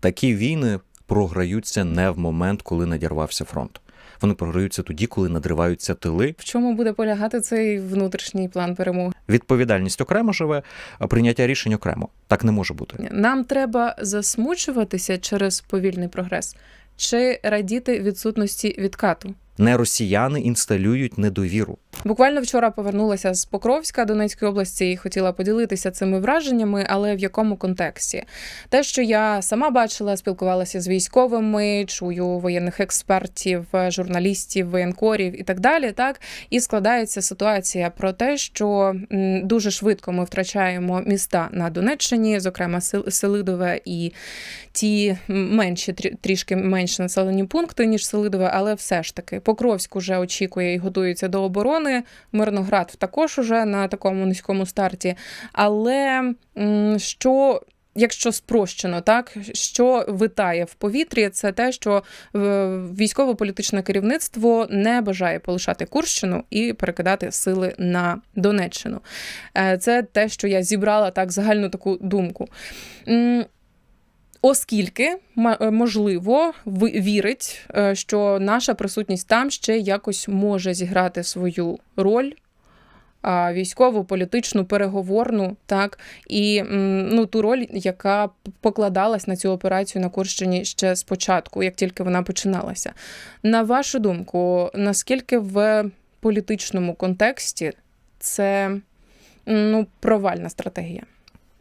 Такі війни програються не в момент, коли надірвався фронт. Вони програються тоді, коли надриваються тили. В чому буде полягати цей внутрішній план перемоги? Відповідальність окремо живе, а прийняття рішень окремо. Так не може бути. Нам треба засмучуватися через повільний прогрес чи радіти відсутності відкату. Не росіяни інсталюють недовіру. Буквально вчора повернулася з Покровська Донецької області і хотіла поділитися цими враженнями, але в якому контексті? Те, що я сама бачила, спілкувалася з військовими, чую воєнних експертів, журналістів, воєнкорів і так далі. Так і складається ситуація про те, що дуже швидко ми втрачаємо міста на Донеччині, зокрема Сел- Селидове і ті менші трі- трішки менші населені пункти ніж Селидове, але все ж таки Покровськ уже очікує і готується до оборони. Мирноград також уже на такому низькому старті. Але що. Якщо спрощено, так що витає в повітрі, це те, що е, військово-політичне керівництво не бажає полишати Курщину і перекидати сили на Донеччину. Е, Це те, що я зібрала так загальну таку думку. Оскільки е, можливо вірить, е, що наша присутність там ще якось може зіграти свою роль. Військову, політичну, переговорну, так і ну ту роль, яка покладалась на цю операцію на Курщині ще спочатку, як тільки вона починалася. На вашу думку, наскільки в політичному контексті це ну, провальна стратегія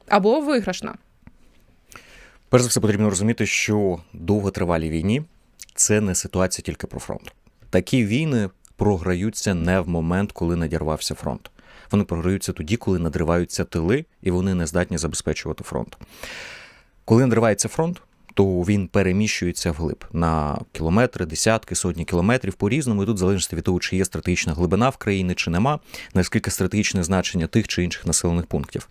або виграшна? Перш за все, потрібно розуміти, що довготривалі війні це не ситуація тільки про фронт. Такі війни програються не в момент, коли надірвався фронт. Вони програються тоді, коли надриваються тили, і вони не здатні забезпечувати фронт. Коли надривається фронт, то він переміщується вглиб на кілометри, десятки, сотні кілометрів по-різному. І тут в залежності від того, чи є стратегічна глибина в країні, чи нема, наскільки стратегічне значення тих чи інших населених пунктів.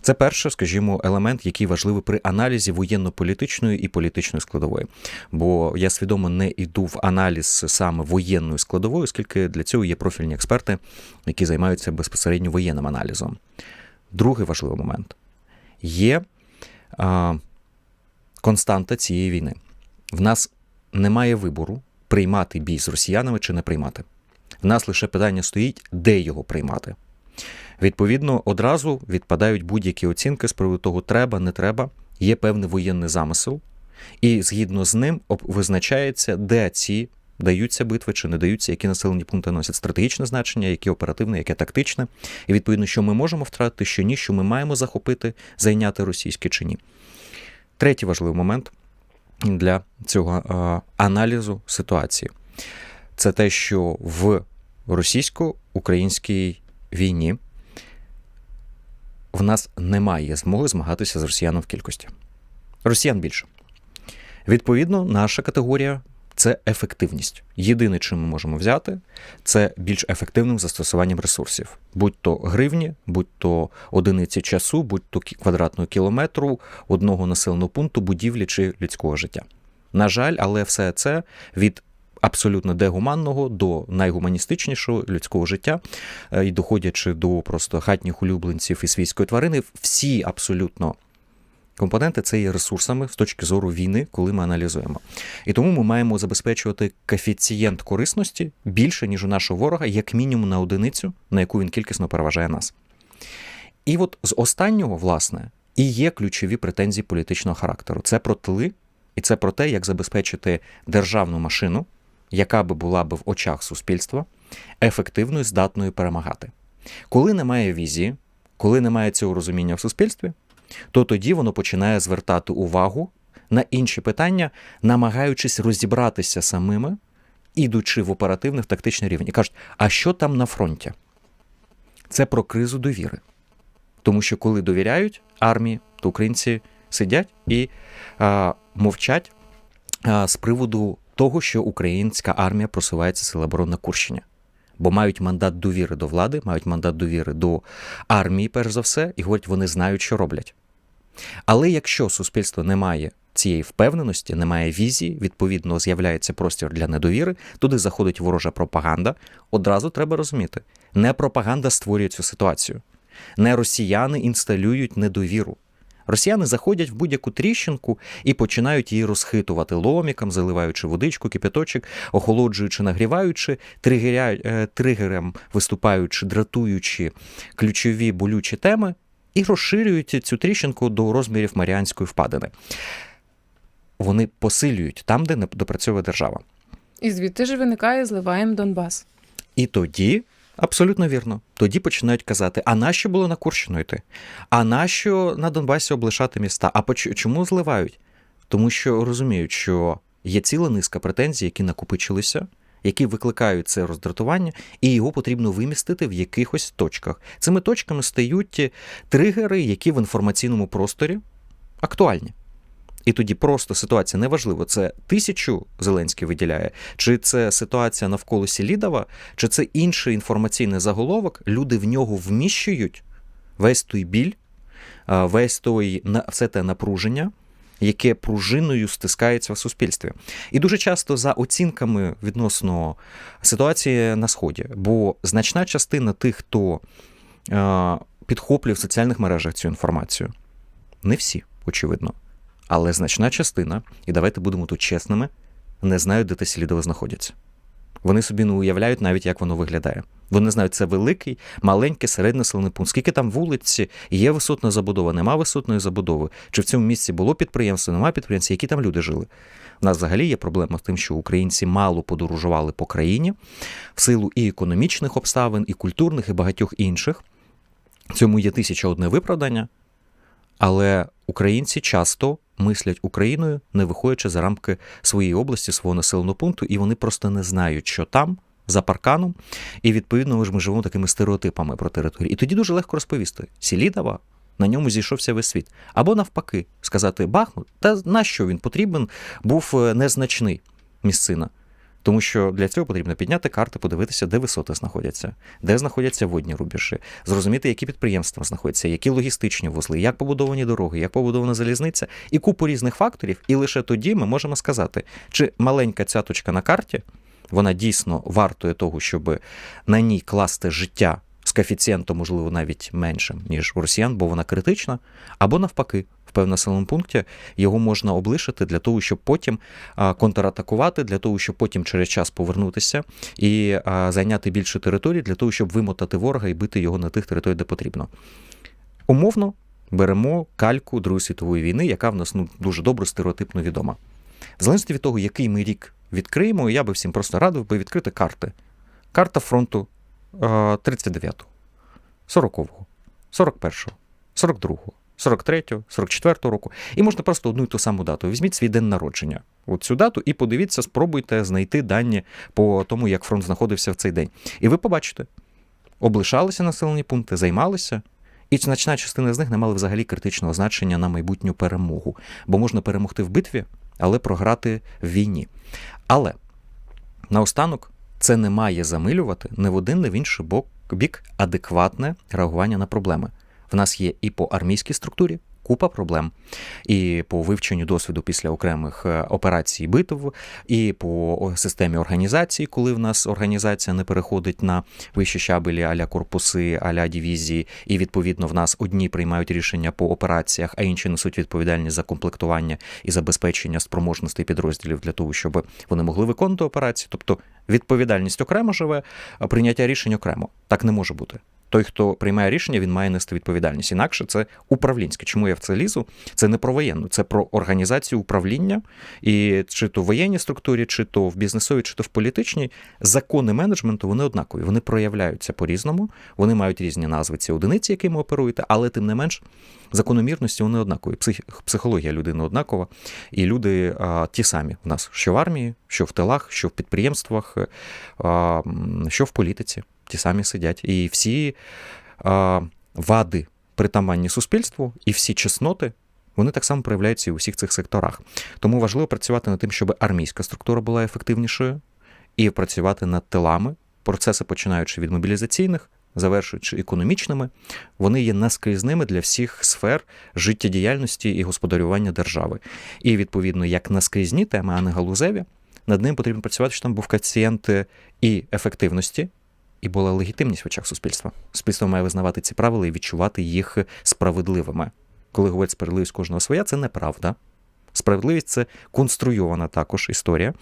Це перше, скажімо, елемент, який важливий при аналізі воєнно-політичної і політичної складової. Бо я свідомо не йду в аналіз саме воєнної складової, оскільки для цього є профільні експерти, які займаються безпосередньо воєнним аналізом. Другий важливий момент є константа цієї війни. В нас немає вибору приймати бій з росіянами чи не приймати. В нас лише питання стоїть, де його приймати. Відповідно, одразу відпадають будь-які оцінки з приводу того, треба, не треба. Є певний воєнний замисел, і згідно з ним визначається, де ці даються битви чи не даються, які населені пункти носять стратегічне значення, які оперативне, яке тактичне. І відповідно, що ми можемо втратити, що ні, що ми маємо захопити, зайняти російське чи ні. Третій важливий момент для цього е, аналізу ситуації це те, що в російсько-українській війні в нас немає змоги змагатися з росіяном в кількості. Росіян більше. Відповідно, наша категорія це ефективність. Єдине, чим ми можемо взяти, це більш ефективним застосуванням ресурсів, будь то гривні, будь то одиниці часу, будь то квадратного кілометру, одного населеного пункту, будівлі чи людського життя. На жаль, але все це від абсолютно дегуманного до найгуманістичнішого людського життя, е, і доходячи до просто хатніх улюбленців і свійської тварини, всі абсолютно компоненти це є ресурсами з точки зору війни, коли ми аналізуємо. І тому ми маємо забезпечувати коефіцієнт корисності більше, ніж у нашого ворога, як мінімум на одиницю, на яку він кількісно переважає нас. І от з останнього, власне, і є ключові претензії політичного характеру. Це про тили, і це про те, як забезпечити державну машину, яка би була би в очах суспільства, ефективною, здатною перемагати. Коли немає візії, коли немає цього розуміння в суспільстві, то тоді воно починає звертати увагу на інші питання, намагаючись розібратися самими, ідучи в оперативних тактичний рівень. І кажуть, а що там на фронті? Це про кризу довіри. Тому що коли довіряють армії, то українці сидять і а, мовчать а, з приводу того, що українська армія просувається сили оборони на Курщині. Бо мають мандат довіри до влади, мають мандат довіри до армії, перш за все, і говорять, вони знають, що роблять. Але якщо суспільство не має цієї впевненості, немає візії, відповідно з'являється простір для недовіри, туди заходить ворожа пропаганда. Одразу треба розуміти, не пропаганда створює цю ситуацію, не росіяни інсталюють недовіру. Росіяни заходять в будь-яку тріщинку і починають її розхитувати ломіком, заливаючи водичку, кипяточок, охолоджуючи, нагріваючи, тригеря... е, тригером виступаючи, дратуючи ключові болючі теми, і розширюють цю тріщинку до розмірів Маріанської впадини. Вони посилюють там, де не допрацьовує держава. І звідти ж виникає зливаємо Донбас. І тоді, абсолютно вірно, тоді починають казати: а нащо було на Курщину йти? А нащо на Донбасі облишати міста? А чому зливають? Тому що розуміють, що є ціла низка претензій, які накопичилися, які викликають це роздратування, і його потрібно вимістити в якихось точках. Цими точками стають тригери, які в інформаційному просторі актуальні. І тоді просто ситуація неважливо, це тисячу Зеленський виділяє, чи це ситуація навколо Сілідова, чи це інший інформаційний заголовок. Люди в нього вміщують весь той біль, весь той все те напруження, яке пружиною стискається в суспільстві. І дуже часто за оцінками відносно ситуації на сході, бо значна частина тих, хто підхоплює в соціальних мережах цю інформацію, не всі, очевидно. Але значна частина, і давайте будемо тут чесними, не знають, де те Селідово знаходяться. Вони собі не уявляють навіть, як воно виглядає. Вони знають, це великий, маленький, середнаселений пункт. Скільки там вулиці, є висотна забудова, нема висотної забудови. Чи в цьому місці було підприємство, нема підприємства, які там люди жили. У нас взагалі є проблема з тим, що українці мало подорожували по країні в силу і економічних обставин, і культурних, і багатьох інших. В Цьому є тисяча одне виправдання. Але українці часто мислять Україною, не виходячи за рамки своєї області, свого населеного пункту, і вони просто не знають, що там, за парканом, і відповідно ми ж ми живемо такими стереотипами про територію. І тоді дуже легко розповісти: Сілідова. На ньому зійшовся весь світ. Або навпаки, сказати Бахмут, та на що він потрібен, був е, незначний місцина. Тому що для цього потрібно підняти карти, подивитися, де висоти знаходяться, де знаходяться водні рубежі, зрозуміти, які підприємства знаходяться, які логістичні вузли, як побудовані дороги, як побудована залізниця, і купу різних факторів. І лише тоді ми можемо сказати, чи маленька цяточка на карті вона дійсно вартує того, щоб на ній класти життя з коефіцієнтом, можливо, навіть меншим, ніж у росіян, бо вона критична, або навпаки. В певному населеному пункті його можна облишити для того, щоб потім контратакувати, для того, щоб потім через час повернутися і зайняти більше територій, для того, щоб вимотати ворога і бити його на тих територіях, де потрібно. Умовно беремо кальку Другої світової війни, яка в нас ну, дуже добре стереотипно відома. В залежності від того, який ми рік відкриємо, я би всім просто радив би відкрити карти. Карта фронту е, 39-го, 40-го, 41-го, 42-го. 43-го, 44-го року, і можна просто одну і ту саму дату. Візьміть свій день народження, от цю дату, і подивіться, спробуйте знайти дані по тому, як фронт знаходився в цей день. І ви побачите, облишалися населені пункти, займалися, і значна частина з них не мали взагалі критичного значення на майбутню перемогу, бо можна перемогти в битві, але програти в війні. Але наостанок це не має замилювати не в один, не в інший бок, бік адекватне реагування на проблеми. В нас є і по армійській структурі купа проблем, і по вивченню досвіду після окремих е, операцій битв, і по системі організації, коли в нас організація не переходить на вищі щабелі аля корпуси, аля дивізії, і відповідно в нас одні приймають рішення по операціях, а інші несуть відповідальність за комплектування і забезпечення спроможностей підрозділів для того, щоб вони могли виконувати операції. Тобто відповідальність окремо живе, а прийняття рішень окремо. Так не може бути. Той, хто приймає рішення, він має нести відповідальність. Інакше це управлінське. Чому я в це лізу? Це не про воєнну, це про організацію управління, і чи то в воєнній структурі, чи то в бізнесовій, чи то в політичній закони менеджменту вони однакові. Вони проявляються по-різному, вони мають різні назви ці одиниці, якими оперуєте, але тим не менш закономірності вони однакові. Псих, психологія людини однакова, і люди а, ті самі в нас, що в армії, що в тилах, що в підприємствах, а, що в політиці ті самі сидять. І всі а, вади притаманні суспільству, і всі чесноти. Вони так само проявляються і у всіх цих секторах. Тому важливо працювати над тим, щоб армійська структура була ефективнішою, і працювати над тилами. Процеси, починаючи від мобілізаційних, завершуючи економічними, вони є наскрізними для всіх сфер життєдіяльності і господарювання держави. І відповідно, як наскрізні теми, а не галузеві, над ним потрібно працювати, щоб там був коефіцієнт і ефективності, і була легітимність в очах суспільства. Суспільство має визнавати ці правила і відчувати їх справедливими. коли говорять справедливість кожного своя, це неправда. Справедливість це конструйована також історія,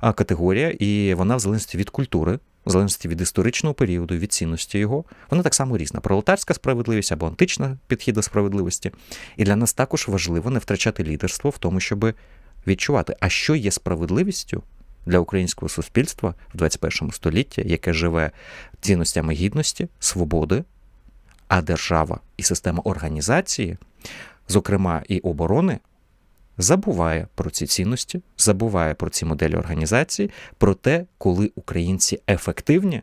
категорія, і вона в залежності від культури, в залежності від історичного періоду, від цінності його, вона так само різна. Пролетарська справедливість або антична підхід до справедливості. І для нас також важливо не втрачати лідерство в тому, щоб відчувати, а що є справедливістю для українського суспільства в 21 столітті, яке живе цінностями гідності, свободи, а держава і система організації, зокрема і оборони, забуває про ці цінності, забуває про ці моделі організації, про те, коли українці ефективні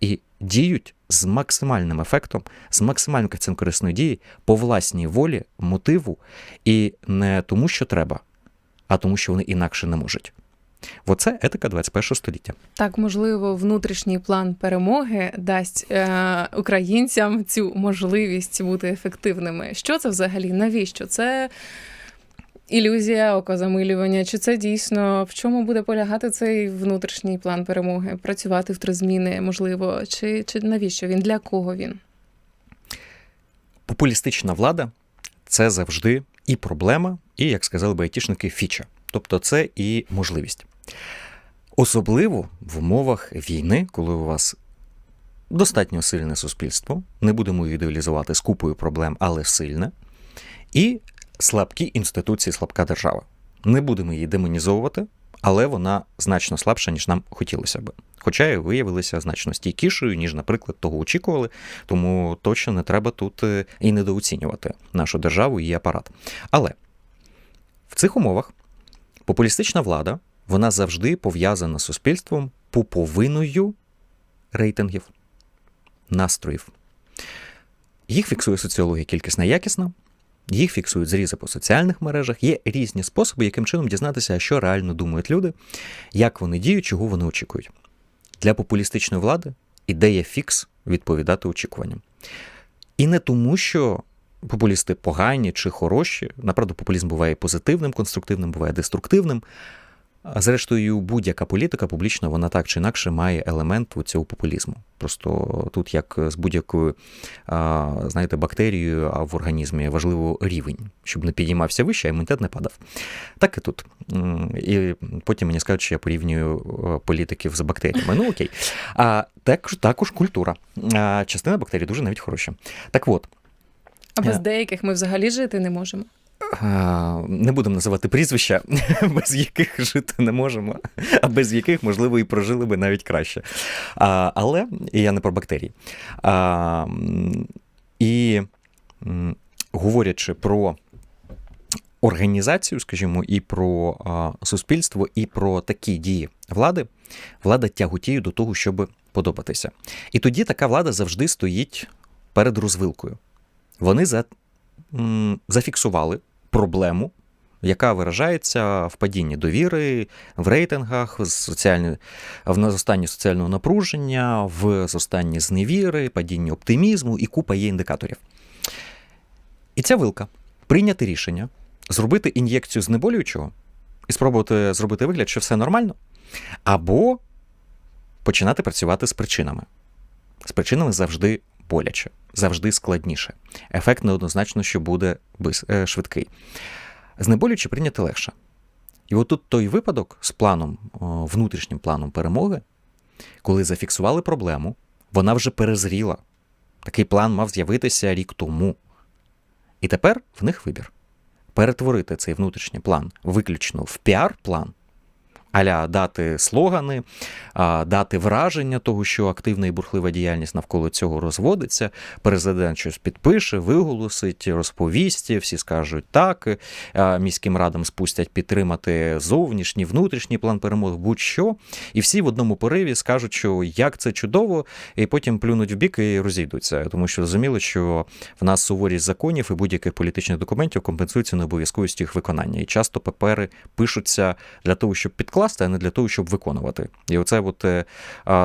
і діють з максимальним ефектом, з максимальним коефіцієнтом корисної дії по власній волі, мотиву, і не тому, що треба, а тому, що вони інакше не можуть. Оце етика 21 століття. Так, можливо, внутрішній план перемоги дасть е, українцям цю можливість бути ефективними. Що це взагалі? Навіщо? Це ілюзія окозамилювання? Чи це дійсно в чому буде полягати цей внутрішній план перемоги? Працювати в три зміни, можливо, чи, чи навіщо він? Для кого він? Популістична влада це завжди і проблема, і, як сказали би айтішники, фіча. Тобто це і можливість. Особливо в умовах війни, коли у вас достатньо сильне суспільство, не будемо ідеалізувати з купою проблем, але сильне, і слабкі інституції, слабка держава. Не будемо її демонізовувати, але вона значно слабша, ніж нам хотілося би. Хоча і виявилася значно стійкішою, ніж, наприклад, того очікували, тому точно не треба тут е, і недооцінювати нашу державу і її апарат. Але в цих умовах популістична влада вона завжди пов'язана з суспільством пуповиною рейтингів, настроїв. Їх фіксує соціологія кількісна якісна, їх фіксують зрізи по соціальних мережах. Є різні способи, яким чином дізнатися, що реально думають люди, як вони діють, чого вони очікують. Для популістичної влади ідея фікс відповідати очікуванням. І не тому, що популісти погані чи хороші. Направду, популізм буває позитивним, конструктивним, буває деструктивним. А зрештою, будь-яка політика публічна, вона так чи інакше має елемент у цього популізму. Просто тут, як з будь-якою, знаєте, бактерією а в організмі важливо рівень, щоб не підіймався вище, а імунітет не падав. Так і тут. І потім мені скажуть, що я порівнюю е, політиків з бактеріями. Ну окей. А також, також культура. Частина бактерій дуже навіть хороша. Так от. А без Е. деяких ми взагалі жити не можемо. А, Не будемо називати прізвища, без яких жити не можемо, а без яких, можливо, і прожили би навіть краще. А, Але і я не про бактерії. А, І говорячи про організацію, скажімо, і про суспільство, і про такі дії влади, влада тяготіє до того, щоб подобатися. І тоді така влада завжди стоїть перед розвилкою. Вони за, зафіксували проблему, яка виражається в падінні довіри, в рейтингах, в соціальні, зростанні соціального напруження, в зростанні зневіри, падінні оптимізму і купа є індикаторів. І ця вилка прийняти рішення, зробити ін'єкцію знеболюючого і спробувати зробити вигляд, що все нормально, або починати працювати з причинами. З причинами завжди боляче, завжди складніше. Ефект неоднозначно, що буде е, швидкий. Знеболюючи прийняти легше. І от тут той випадок з планом, внутрішнім планом перемоги, коли зафіксували проблему, вона вже перезріла. Такий план мав з'явитися рік тому. І тепер в них вибір: перетворити цей внутрішній план виключно в піар-план, аля дати слогани, дати враження того, що активна і бурхлива діяльність навколо цього розводиться. Президент щось підпише, виголосить, розповість, всі скажуть так. Міським радам спустять підтримати зовнішній, внутрішній план перемоги, будь-що. І всі в одному пориві скажуть, що як це чудово, і потім плюнуть в бік і розійдуться, тому що зрозуміло, що в нас суворість законів і будь-яких політичних документів компенсується необов'язковістю їх виконання. І часто папери пишуться для того, щоб підкласти, а не для того, щоб виконувати. І оце от е,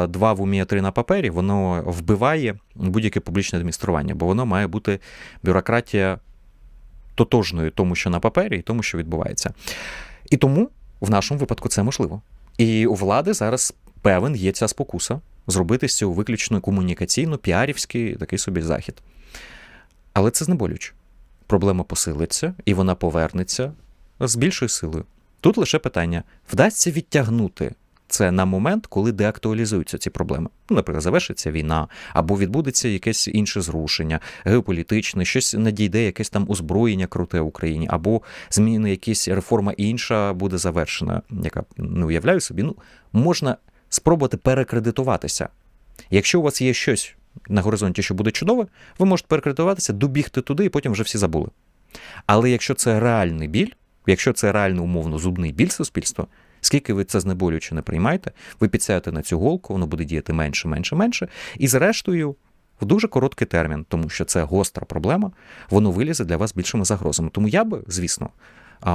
два в умі, три на папері, воно вбиває будь-яке публічне адміністрування, бо воно має бути бюрократія тотожною тому, що на папері, і тому, що відбувається. І тому в нашому випадку це можливо. І у влади зараз певен є ця спокуса зробити з цього виключно комунікаційно, піарівський такий собі захід. Але це знеболюче. проблема посилиться і вона повернеться з більшою силою. Тут лише питання: вдасться відтягнути це на момент, коли деактуалізуються ці проблеми. Ну, наприклад, завершиться війна, або відбудеться якесь інше зрушення, геополітичне, щось надійде, якесь там озброєння круте в Україні, або зміни якісь реформа інша буде завершена, яка не уявляю собі. Ну, можна спробувати перекредитуватися. Якщо у вас є щось на горизонті, що буде чудове, ви можете перекредитуватися, добігти туди, і потім вже всі забули. Але якщо це реальний біль, якщо це реально умовно зубний біль суспільства, скільки ви це знеболююче не приймаєте, ви підсядете на цю голку, воно буде діяти менше, менше, менше. І зрештою, в дуже короткий термін, тому що це гостра проблема, воно вилізе для вас більшими загрозами. Тому я би, звісно,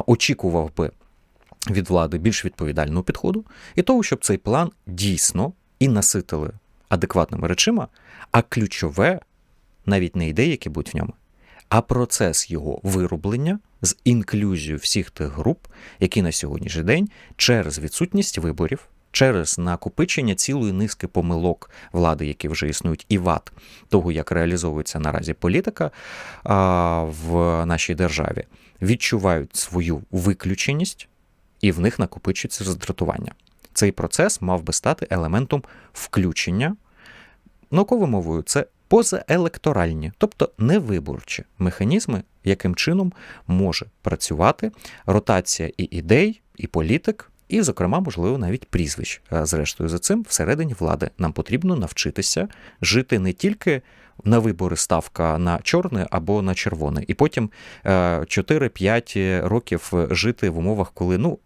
очікував би від влади більш відповідального підходу і того, щоб цей план дійсно і наситили адекватними речима, а ключове навіть не ідеї, які будуть в ньому, а процес його вироблення з інклюзією всіх тих груп, які на сьогоднішній день через відсутність виборів, через накопичення цілої низки помилок влади, які вже існують, і вад того, як реалізовується наразі політика в нашій державі, відчувають свою виключеність, і в них накопичується роздратування. Цей процес мав би стати елементом включення науковою мовою. Це позаелекторальні, тобто невиборчі механізми, яким чином може працювати ротація і ідей, і політик, і, зокрема, можливо, навіть прізвищ. А Зрештою, за цим всередині влади нам потрібно навчитися жити не тільки на вибори ставка на чорне або на червоне, і потім е, 4-5 років жити в умовах, коли ну.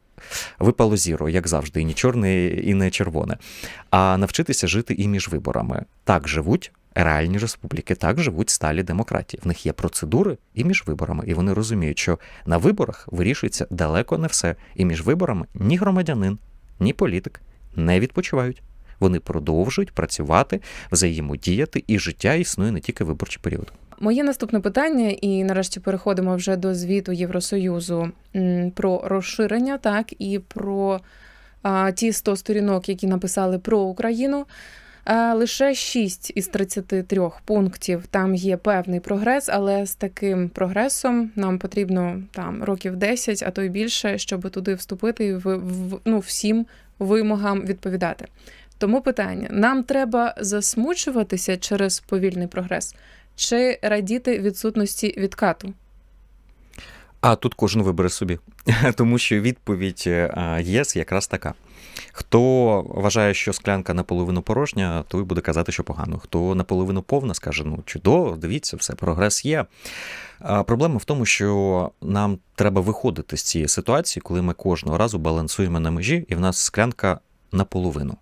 Випало зіро, як завжди, і не чорне, і не червоне. А навчитися жити і між виборами. Так живуть реальні республіки, так живуть сталі демократії. В них є процедури і між виборами, і вони розуміють, що на виборах вирішується далеко не все. І між виборами ні громадянин, ні політик не відпочивають. Вони продовжують працювати, взаємодіяти, і життя існує не тільки виборчий період. Моє наступне питання, і нарешті переходимо вже до звіту Євросоюзу про розширення, так і про а, ті 100 сторінок, які написали про Україну. А, Лише 6 із 33 пунктів там є певний прогрес, але з таким прогресом нам потрібно там років 10, а то й більше, щоб туди вступити і в, в ну, всім вимогам відповідати. Тому питання: нам треба засмучуватися через повільний прогрес чи радіти відсутності відкату? А тут кожен вибере собі, тому що відповідь е, ЄС якраз така. Хто вважає, що склянка наполовину порожня, той буде казати, що погано. Хто наполовину повна, скаже, ну чудово, дивіться, все, прогрес є. А Проблема в тому, що нам треба виходити з цієї ситуації, коли ми кожного разу балансуємо на межі, і в нас склянка наполовину.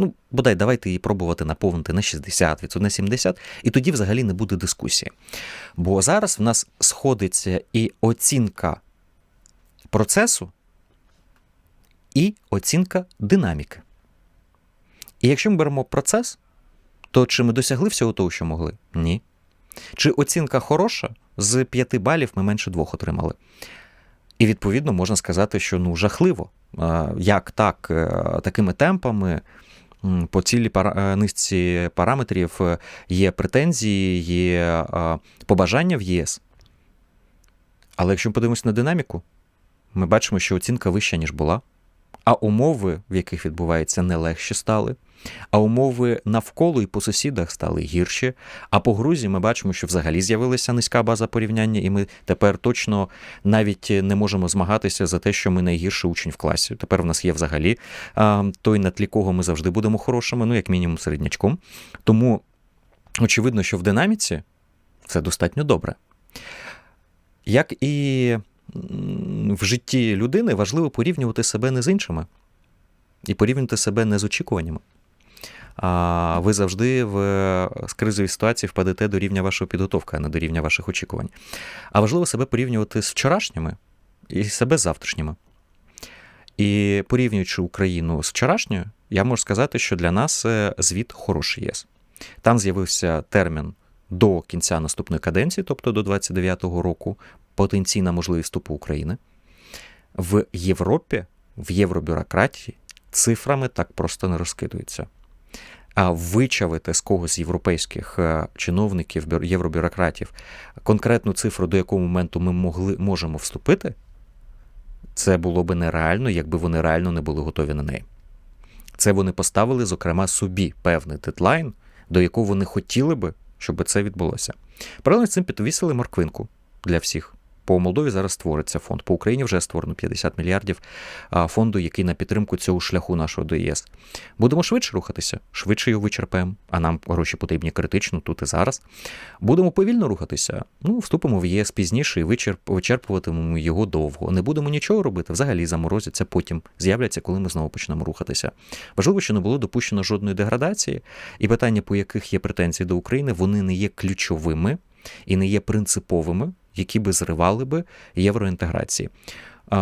Ну, бодай, давайте її пробувати наповнити на 60%, на 70%, і тоді взагалі не буде дискусії. Бо зараз в нас сходиться і оцінка процесу, і оцінка динаміки. І якщо ми беремо процес, то чи ми досягли всього того, що могли? Ні. Чи оцінка хороша, з 5 балів ми менше двох отримали. І відповідно можна сказати, що ну жахливо. Як так, е, такими темпами по цілій пара... низці параметрів е, є претензії, є побажання в ЄС. Але якщо ми подивимося на динаміку, ми бачимо, що оцінка вища, ніж була, а умови, в яких відбувається, не легші стали. А умови навколо і по сусідах стали гірші. А по Грузії ми бачимо, що взагалі з'явилася низька база порівняння, і ми тепер точно навіть не можемо змагатися за те, що ми найгірший учень в класі. Тепер в нас є взагалі той, на тлі кого ми завжди будемо хорошими, ну як мінімум середнячком. Тому очевидно, що в динаміці це достатньо добре. Як і в житті людини важливо порівнювати себе не з іншими і порівнювати себе не з очікуваннями. А ви завжди в кризовій ситуації впадете до рівня вашої підготовки, а не до рівня ваших очікувань. А важливо себе порівнювати з вчорашніми і себе з завтрашніми. І порівнюючи Україну з вчорашньою, я можу сказати, що для нас звіт хороший єс. Там з'явився термін до кінця наступної каденції, тобто до 29-го року, потенційна можливість вступу України. В Європі, в євробюрократії цифрами так просто не розкидуються. а вичавити з когось з європейських е, чиновників, євробюрократів конкретну цифру, до якого моменту ми могли, можемо вступити, це було би нереально, якби вони реально не були готові на неї. Це вони поставили, зокрема, собі певний дедлайн, до якого вони хотіли би, щоб це відбулося. Паралельно з цим підвісили морквинку для всіх. По Молдові зараз створиться фонд. По Україні вже створено 50 мільярдів фонду, який на підтримку цього шляху нашого до ЄС. Будемо швидше рухатися, швидше його вичерпаємо, а нам гроші потрібні критично тут і зараз. Будемо повільно рухатися. Ну, вступимо в ЄС пізніше і вичерп, вичерпуватимемо його довго. Не будемо нічого робити, взагалі заморозяться, потім з'являться, коли ми знову почнемо рухатися. Важливо, що не було допущено жодної деградації, і питання, по яких є претензії до України, вони не є ключовими і не є принциповими, які би зривали би євроінтеграції.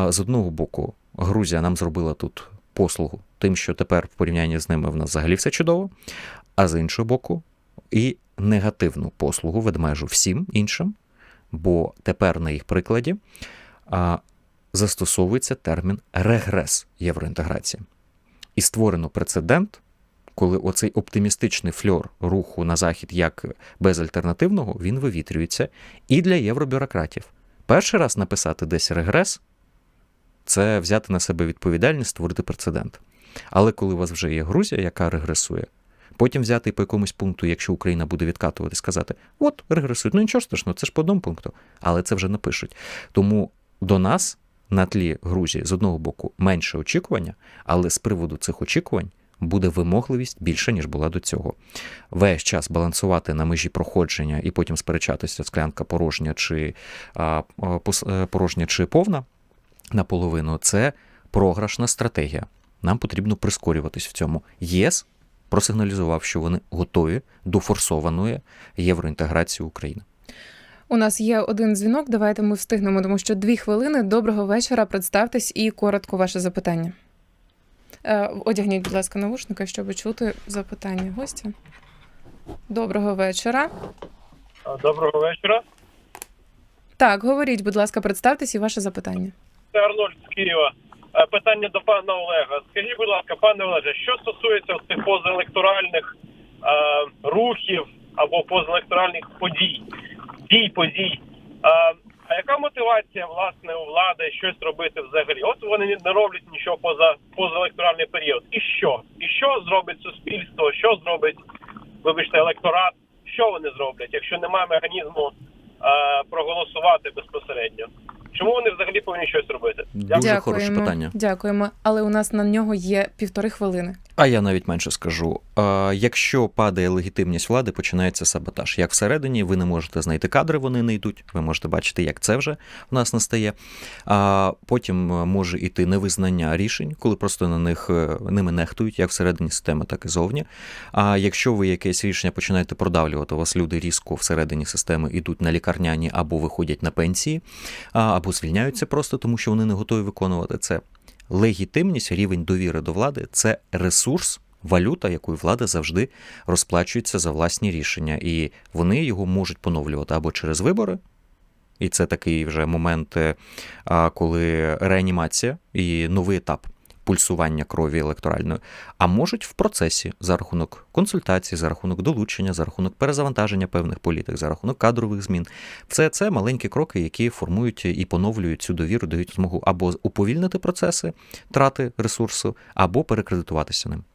З одного боку, Грузія нам зробила тут послугу, тим, що тепер в порівнянні з ними в нас взагалі все чудово. А з іншого боку, і негативну послугу ведмежу всім іншим, бо тепер на їх прикладі застосовується термін регрес євроінтеграції. І створено прецедент, коли оцей оптимістичний фльор руху на захід як безальтернативного, він вивітрюється і для євробюрократів. Перший раз написати десь регрес це взяти на себе відповідальність, створити прецедент. Але коли у вас вже є Грузія, яка регресує, потім взяти по якомусь пункту, якщо Україна буде відкатувати, сказати: от, регресують, ну нічого страшного, це ж по одному пункту, але це вже напишуть. Тому до нас на тлі Грузії з одного боку менше очікування, але з приводу цих очікувань буде вимогливість більше, ніж була до цього. Весь час балансувати на межі проходження і потім сперечатися, склянка порожня чи а, е, порожня чи повна наполовину, це програшна стратегія. Нам потрібно прискорюватись в цьому. ЄС просигналізував, що вони готові до форсованої євроінтеграції України. У нас є один дзвінок. Давайте ми встигнемо, тому що дві хвилини. Доброго вечора. Представтесь і коротко ваше запитання. Е, Одягніть, будь ласка, навушника, щоб чути запитання гостя. Доброго вечора. Доброго вечора. Так, говоріть, будь ласка, представтесь і ваше запитання. Це Арнольд з Києва. Е, Питання до пана Олега. Скажіть, будь ласка, пане Олеже, що стосується цих позаелекторальних е, рухів або позаелекторальних подій, дій подій. А яка мотивація власне у влади щось робити взагалі? От вони не роблять нічого поза позаелекторальний період. І що? І що зробить суспільство? Що зробить, вибачте, електорат? Що вони зроблять, якщо немає механізму е, проголосувати безпосередньо? Чому вони взагалі повинні щось робити? Дуже хороше питання. Дякуємо. Але у нас на нього є півтори хвилини. А я навіть менше скажу. Якщо падає легітимність влади, починається саботаж. Як всередині, ви не можете знайти кадри, вони не йдуть. Ви можете бачити, як це вже в нас настає. А потім е, може йти невизнання рішень, коли просто на них е, ними нехтують, як всередині системи, так і зовні. А якщо ви якесь рішення починаєте продавлювати, у вас люди різко всередині системи йдуть на лікарняні або виходять на пенсії, або звільняються просто тому, що вони не готові виконувати це. Легітимність, рівень довіри до влади це ресурс, валюта, якою влада завжди розплачується за власні рішення, і вони його можуть поновлювати або через вибори. І це такий вже момент, е, коли реанімація і новий етап пульсування крові електоральної, а можуть в процесі за рахунок консультацій, за рахунок долучення, за рахунок перезавантаження певних політик, за рахунок кадрових змін. Все це маленькі кроки, які формують і поновлюють цю довіру, дають змогу або уповільнити процеси трати ресурсу, або перекредитуватися ним.